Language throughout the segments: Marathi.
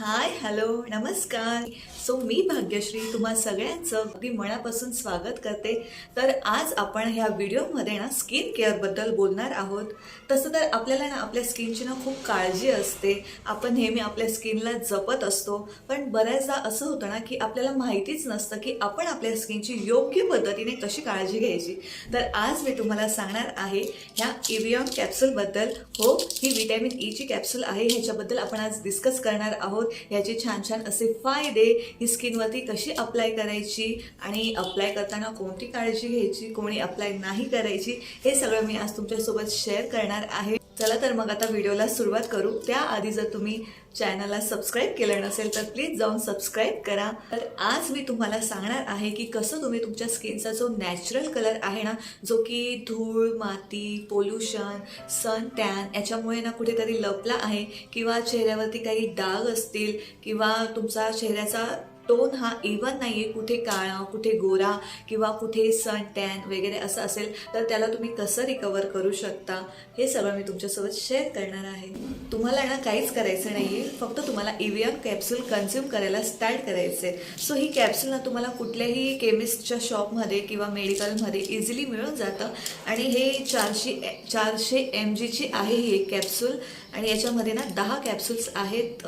हाय हॅलो नमस्कार. सो मी भाग्यश्री तुम्हा सगळ्यांचं अगदी मनापासून स्वागत करते. तर आज आपण ह्या व्हिडिओमध्ये ना स्किन केअरबद्दल बोलणार आहोत. तसं तर आपल्याला ना आपल्या स्किनची ना खूप काळजी असते. आपण नेहमी आपल्या स्किनला जपत असतो. पण बऱ्याचदा असं होतं ना की आपल्याला माहितीच नसतं की आपण आपल्या स्किनची योग्य पद्धतीने कशी काळजी घ्यायची. तर आज मी तुम्हाला सांगणार आहे ह्या इव्हियॉन कॅप्सूलबद्दल हो ही विटॅमिन ईची कॅप्सूल आहे. ह्याच्याबद्दल आपण आज डिस्कस करणार आहोत. ह्याचे छान छान असे फायदे ही स्किनवरती कशी अप्लाय करायची आणि अप्लाय करताना कोणती काळजी घ्यायची कोणी अप्लाय नाही करायची हे सगळं मी आज तुमच्यासोबत शेअर करणार आहे. चला तर मग आता व्हिडिओला सुरुवात करू. त्याआधी जर तुम्ही चॅनलला सबस्क्राईब केलं नसेल तर प्लीज जाऊन सबस्क्राईब करा. तर आज मी तुम्हाला सांगणार आहे की कसं तुम्ही तुमच्या स्किनचा जो नॅचरल कलर आहे ना जो की धूळ माती पोल्युशन सन टॅन याच्यामुळे ना कुठेतरी लपला आहे किंवा चेहऱ्यावरती काही डाग असतील किंवा तुमचा चेहऱ्याचा टोन हा इवन नाही आहे कुठे काळा कुठे गोरा किंवा कुठे सन टॅन वगैरे असं असेल तर त्याला तुम्ही कसं रिकवर करू शकता हे सगळं मी तुमच्यासोबत शेअर करणार आहे. तुम्हाला ना काहीच करायचं नाही आहे फक्त तुम्हाला इव्हियन कॅप्सूल कन्झ्युम करायला स्टार्ट करायचे सो ही कॅप्सूल ना तुम्हाला कुठल्याही केमिस्टच्या शॉपमध्ये किंवा मेडिकलमध्ये इझिली मिळून जातं. आणि हे चारशे चारशे एम जीची आहे ही एक कॅप्सूल आणि याच्यामध्ये ना दहा कॅप्सूल्स आहेत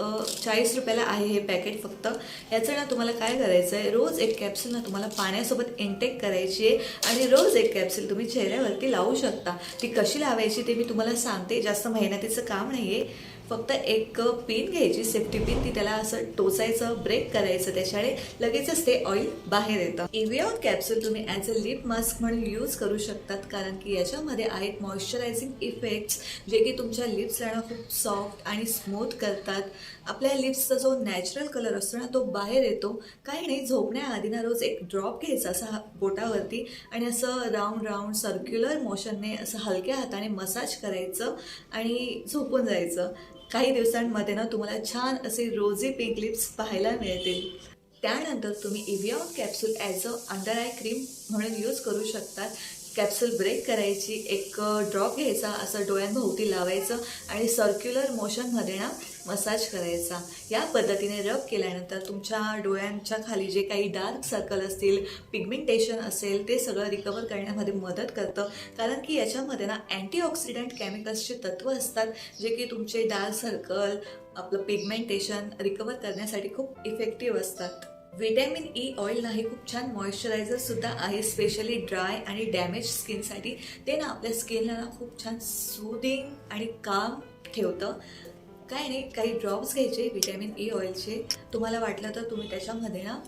चाळीस रुपयाला आहे हे पॅकेट फक्त. याचं ना तुम्हाला काय करायचं आहे रोज एक कॅप्सूल ना तुम्हाला पाण्यासोबत इंटेक करायची आहे आणि रोज एक कॅप्सूल तुम्ही चेहऱ्यावरती लावू शकता. ती कशी लावायची ते मी तुम्हाला सांगते. जास्त मेहनतीचं काम नाही आहे फक्त एक पिन घ्यायची सेफ्टी पिन ती त्याला असं टोचायचं ब्रेक करायचं त्याच्याने लगेचच ते ऑइल बाहेर येतं. इव्हिऑन कॅप्सूल तुम्ही ॲज अ लिप मास्क म्हणून यूज करू शकतात कारण की याच्यामध्ये आहेत मॉइश्चरायझिंग इफेक्ट्स जे की तुमच्या लिप्स राहणं खूप सॉफ्ट आणि स्मूथ करतात. आपल्या लिप्सचा जो नॅचरल कलर असतो ना तो बाहेर येतो. काही नाही झोपण्याआधी ना रोज एक ड्रॉप घ्यायचा असा बोटावरती आणि असं राऊंड राऊंड सर्क्युलर मोशनने असं हलक्या हाताने मसाज करायचं आणि झोपून जायचं. काही दिवसांमध्ये ना तुम्हाला छान असे रोजी पिंक लिप्स पाहायला मिळतील. त्यानंतर तुम्ही Evion capsule as a under eye cream म्हणून यूज करू शकतात. कॅप्सूल ब्रेक करायची एक ड्रॉप घ्यायचा असं डोळ्यांभोवती लावायचं आणि सर्क्युलर मोशनमध्ये ना मसाज करायचा. या पद्धतीने रब केल्यानंतर तुमच्या डोळ्यांच्या खाली जे काही डार्क सर्कल असतील पिगमेंटेशन असेल ते सगळं रिकवर करण्यामध्ये मदत करतं. कारण की याच्यामध्ये ना अँटीऑक्सिडंट केमिकल्सचे तत्व असतात जे की तुमचे डार्क सर्कल आपलं पिगमेंटेशन रिकवर करण्यासाठी खूप इफेक्टिव्ह असतात. व्हिटॅमिन ई ऑइल ना हे खूप छान मॉइश्चरायझर सुद्धा आहे स्पेशली ड्राय आणि डॅमेज स्किनसाठी ते ना आपल्या स्किनला ना खूप छान सुदिंग आणि काम ठेवतं. काय नाही काही ड्रॉप्स घ्यायचे व्हिटॅमिन ई ऑइलचे तुम्हाला वाटलं तर तुम्ही त्याच्यामध्ये ना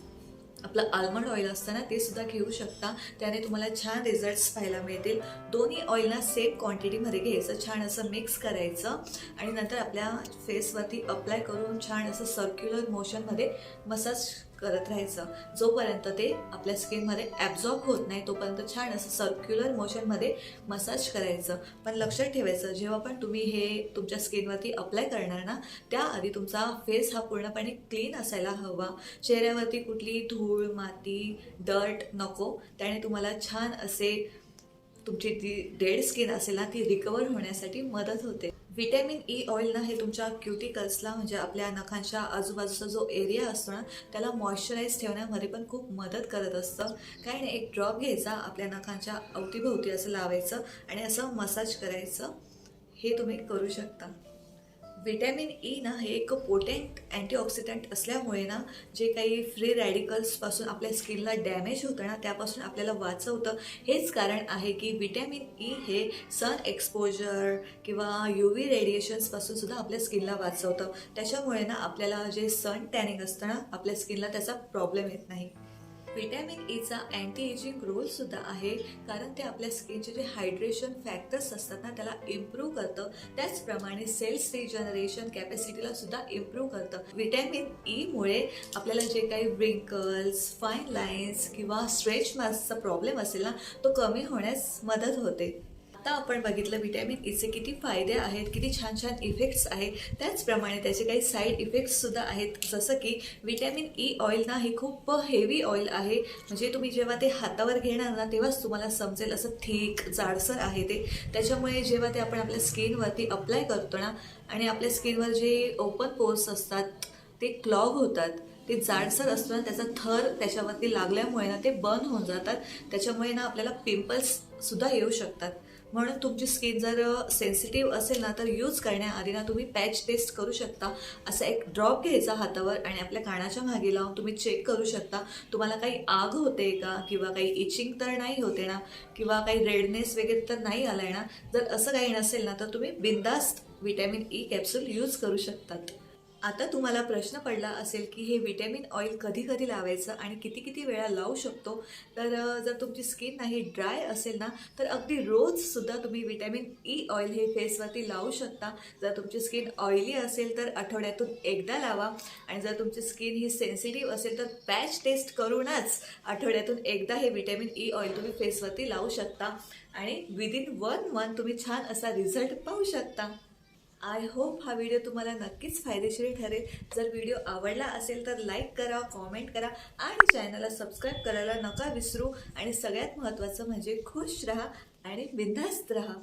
आपलं आल्मंड ऑइल असतं ना ते सुद्धा घेऊ शकता. त्याने तुम्हाला छान रिझल्ट्स पाहायला मिळतील. दोन्ही ऑइलना सेम क्वांटिटीमध्ये घ्यायचं छान असं मिक्स करायचं. आणि नंतर आपल्या फेसवरती अप्लाय करून छान असं सर्क्युलर मोशनमध्ये मसाज करत राहायचं. जोपर्यंत ते आपल्या स्किनमध्ये ॲब्झॉर्ब होत नाही तोपर्यंत छान असं सर्क्युलर मोशनमध्ये मसाज करायचं. पण लक्षात ठेवायचं जेव्हा पण तुम्ही हे तुमच्या स्किनवरती अप्लाय करणार ना त्याआधी तुमचा फेस हा पूर्णपणे क्लीन असायला हवा. चेहऱ्यावरती कुठली धूळ माती डर्ट नको. त्याने तुम्हाला छान असे तुमची ती डेड स्किन असेल ना ती रिकवर होण्यासाठी मदत होते. व्हिटॅमिन ई ऑइल ना हे तुमच्या क्युटिकल्सला म्हणजे आपल्या नखांच्या आजूबाजूचा जो एरिया असतो ना त्याला मॉइश्चराईज ठेवण्यामध्ये पण खूप मदत करत असतं. काही नाही एक ड्रॉप घ्यायचा आपल्या नखांच्या अवतीभोवती असं लावायचं आणि असं मसाज करायचं. हे तुम्ही करू शकता. व्हिटॅमिन ई ना हे एक पोटेंट अँटीऑक्सिडंट असल्यामुळे ना जे काही फ्री रॅडिकल्सपासून आपल्या स्किनला डॅमेज होतं ना त्यापासून आपल्याला वाचवतं. हेच कारण आहे की व्हिटॅमिन ई e हे सन एक्सपोजर किंवा यू व्ही रेडिएशन्सपासून सुद्धा आपल्या स्किनला वाचवतं. त्याच्यामुळे ना आपल्याला जे सन टॅनिंग असतं ना आपल्या स्किनला त्याचा प्रॉब्लेम येत नाही. व्हिटॅमिन ईचा अँटी एजिंग रोल सुद्धा आहे. कारण ते आपल्या स्किनचे जे हायड्रेशन फॅक्टर्स असतात ना त्याला इम्प्रूव्ह करतं. त्याचप्रमाणे सेल्स रिजनरेशन कॅपॅसिटीला सुद्धा इम्प्रूव्ह करतं. व्हिटॅमिन ईमुळे e आपल्याला जे काही व्रिंकल्स फाईन लाईन्स किंवा स्ट्रेच मार्क्सचा प्रॉब्लेम असेल ना तो कमी होण्यास मदत होते. आत्ता आपण बघितलं व्हिटॅमिन ईचे e किती फायदे आहेत किती छान छान इफेक्ट्स आहेत. त्याचप्रमाणे त्याचे काही साईड इफेक्ट्ससुद्धा आहेत. जसं की व्हिटॅमिन ई ऑइल ना हे खूप हेवी ऑइल आहे. म्हणजे तुम्ही जेव्हा ते हातावर घेणार ना तेव्हाच तुम्हाला समजेल असं थिक जाडसर आहे ते. त्याच्यामुळे जेव्हा ते आपण आपल्या स्किनवरती अप्लाय करतो ना आणि आपल्या स्किनवर जे ओपन पोर्स असतात ते क्लॉग होतात ते जाडसर असतो ना त्याचा थर त्याच्यावरती लागल्यामुळे ना ते बर्न होऊन जातात. त्याच्यामुळे ना आपल्याला पिंपल्ससुद्धा येऊ शकतात. म्हणून तुमची स्किन जर सेन्सिटिव्ह असेल ना तर यूज करण्याआधी ना तुम्ही पॅच टेस्ट करू शकता. असा एक ड्रॉप घ्यायचा हातावर आणि आपल्या कानाच्या मागे लावून तुम्ही चेक करू शकता. तुम्हाला काही आग होते का? किंवा काही इचिंग तर नाही होते ना? किंवा काही रेडनेस वगैरे तर नाही आलाय ना? जर असं काही नसेल ना तर तुम्ही बिंदास्त विटॅमिन ई कॅप्सूल यूज करू शकतात. आता तुम्हाला प्रश्न पडला असेल की हे विटॅमिन ऑइल कधी कधी लावायचं आणि किती किती वेळा लावू शकतो तर जर तुमची स्किन नाही ड्राय असेल ना तर अगदी रोजसुद्धा तुम्ही विटॅमिन ई ऑइल हे फेसवरती लावू शकता. जर तुमची स्किन ऑइली असेल तर आठवड्यातून एकदा लावा आणि जर तुमची स्किन ही सेन्सिटिव्ह असेल तर पॅच टेस्ट करूनच आठवड्यातून एकदा हे विटॅमिन ई ऑइल तुम्ही फेसवरती लावू शकता आणि विदिन वन मंथ तुम्ही छान असा रिझल्ट पाहू शकता. आय होप हा व्हिडिओ तुम्हाला नक्कीच फायदेशीर ठरेल. जर व्हिडिओ आवडला असेल तर लाईक करा कॉमेंट करा आणि चॅनलला सबस्क्राईब करायला नका विसरू. आणि सगळ्यात महत्त्वाचं म्हणजे खुश राहा आणि बिंदास्त राहा.